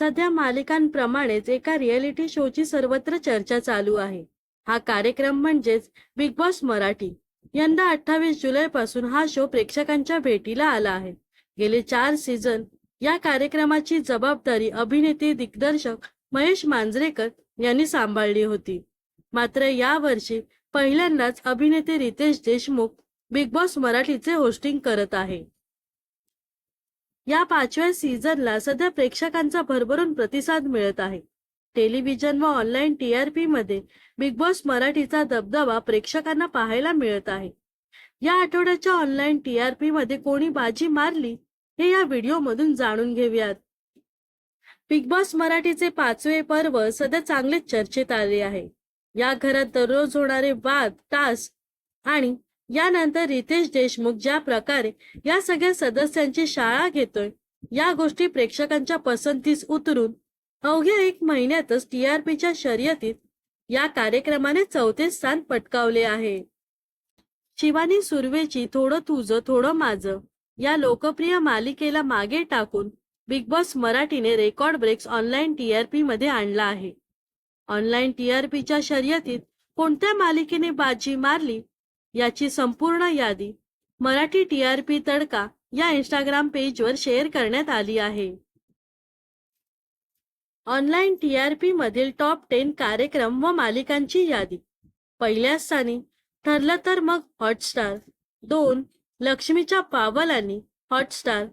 सध्या मालिकांप्रमाणेच एका रियालिटी शोची सर्वत्र चर्चा चालू आहे. हा कार्यक्रम म्हणजेच बिग बॉस मराठी. यंदा अठ्ठावीस जुलै पासून हा शो प्रेक्षकांच्या भेटीला आला आहे. गेले चार सीझन या कार्यक्रमाची जबाबदारी अभिनेते दिग्दर्शक महेश मांजरेकर यांनी सांभाळली होती. मात्र यावर्षी पहिल्यांदाच अभिनेते रितेश देशमुख बिग बॉस मराठीचे होस्टिंग करत आहे. या पाचव्या सीझनला सध्या प्रेक्षकांचा भरभरून प्रतिसाद मिळत आहे. टेलिव्हिजन व ऑनलाईन पी मध्ये बिग बॉस मराठीचा दबदबा प्रेक्षकांना पाहायला मिळत आहे. या आठवड्याच्या ऑनलाईन पी मध्ये कोणी बाजी मारली हे या व्हिडिओ मधून जाणून घेऊयात. बिग बॉस मराठीचे पाचवे पर्व सध्या चांगलेच चर्चेत आले आहे. या घरात दररोज होणारे वाद तास आणि यानंतर रितेश देशमुख ज्या प्रकारे या सगळ्या सदस्यांची शाळा घेतोय या गोष्टी प्रेक्षकांच्या पसंतीस उतरून अवघ्या एक महिन्यातच टीआरपीच्या शर्यतीत या कार्यक्रमाने चौथे स्थान पटकावले आहे. शिवानी सुर्वेची थोडं तुझं थोडं माझं या लोकप्रिय मालिकेला मागे टाकून बिग बॉस मराठीने रेकॉर्ड ब्रेक्स ऑनलाईन टीआरपी मध्ये आणला आहे. ऑनलाईन टीआरपीच्या शर्यतीत कोणत्या मालिकेने बाजी मारली? याची संपूर्ण यादी मराठी टीआरपी तडका या इंस्टाग्राम पेजवर शेअर करण्यात आली आहे. ऑनलाईन टीआरपी मधील टॉप टेन कार्यक्रम व मालिकांची यादी. पहिल्या स्थानी ठरलं तर मग हॉटस्टार दोन लक्ष्मीच्या पावलांनी हॉटस्टार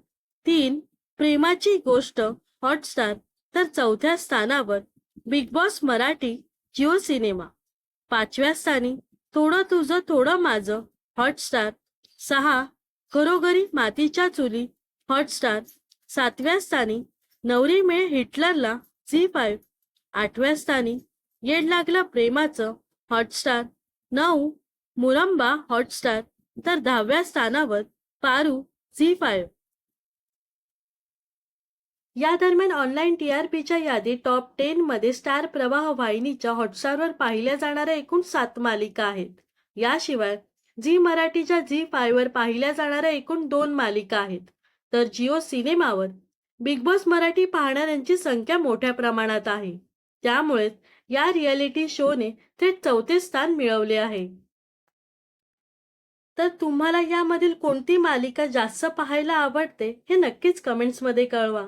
तीन प्रेमाची गोष्ट हॉटस्टार तर चौथ्या स्थानावर Bigg Boss Marathi Jio cinema. पाचव्या स्थानी थोडं तुझं थोडं माझं. हॉटस्टार सहा. घरोघरी मातीच्या चुली. हॉटस्टार सातव्या स्थानी. नवरी मेळ हिटलरला. Zee five. आठव्या स्थानी. येड लागलं प्रेमाचं. हॉटस्टार नऊ. मुरंबा हॉटस्टार तर दहाव्या स्थानावर. पारू. Zee five. या दरम्यान ऑनलाईन पीच्या यादीत टॉप टेनमध्ये स्टार प्रवाह वाहिनीच्या हॉटस्टारवर पाहिल्या जाणाऱ्या एकूण सात मालिका आहेत. याशिवाय झी मराठीच्या झी फायवर पाहिल्या जाणाऱ्या एकूण दोन मालिका आहेत. तर जिओ सिनेमावर बिग बॉस मराठी पाहणाऱ्यांची संख्या मोठ्या प्रमाणात आहे. त्यामुळे या रियालिटी शोने थेट चौथे स्थान मिळवले आहे. तर तुम्हाला यामधील कोणती मालिका जास्त पाहायला आवडते हे नक्कीच कमेंट्समध्ये कळवा.